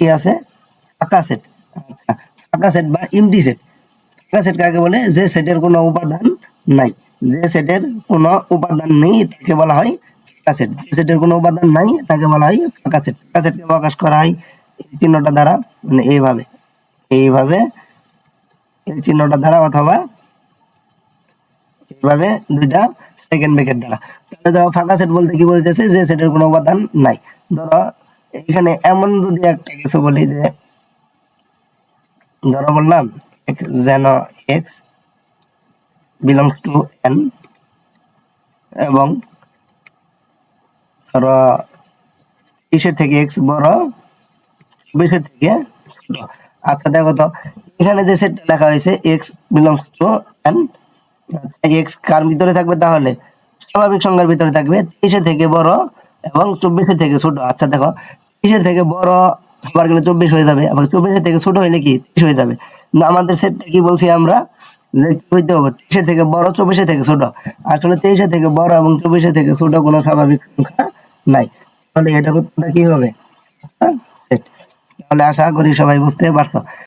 কি আছে? ফাঁকা সেট ফাঁকা। সেট বা ইমটি সেট ফাঁকা সেট কাকে বলে? যে সেটের কোনো উপাদান নাই। যে সেটের কোনো উপাদান নেই, তাকে বলা হয় ফাঁকা সেট যে সেটের কোনো উপাদান নাই, তাকে বলা হয় ফাঁকা সেট ফাঁকা সেটকে প্রকাশ করা হয় এই চিহ্নটা দ্বারা মানে এইভাবে। এইভাবে এই চিহ্নটা দ্বারা অথবা এইভাবে দুইটা সেকেন্ড ব্রেকেট দ্বারা। তাহলে ধরো ফাঁকা সেট বলতে কি বলতেছে যে সেটের কোনো উপাদান নাই। ধরো এখানে এমন যদি একটা কিছু বলি যে, ধরো বললাম যেন x বিলংস টু n এবং ধরো তিরিশের থেকে x বড় চব্বিশের থেকে আচ্ছা দেখো তো, এখানে যে সেটটা লেখা হয়েছে, x belongs to n X কার ভিতরে থাকবে তাহলে? স্বাভাবিক সংখ্যার ভিতরে থাকবে তেইশের থেকে বড় এবং চব্বিশের থেকে ছোট। আচ্ছা দেখো তেইশের থেকে বড় আবার গেলে চব্বিশ হয়ে যাবে আবার চব্বিশের থেকে ছোট হইলে কি? ত্রিশ হয়ে যাবে। না আমাদের সেটটা কি বলছি আমরা? যে হইতে হবে তেইশের থেকে বড় চব্বিশের থেকে ছোট। আসলে তেইশের থেকে বড় এবং চব্বিশের থেকে ছোট কোনো স্বাভাবিক সংখ্যা নাই। তাহলে এটা কি হবে? হ্যাঁ, set। তাহলে আশা করি সবাই বুঝতে পারছ।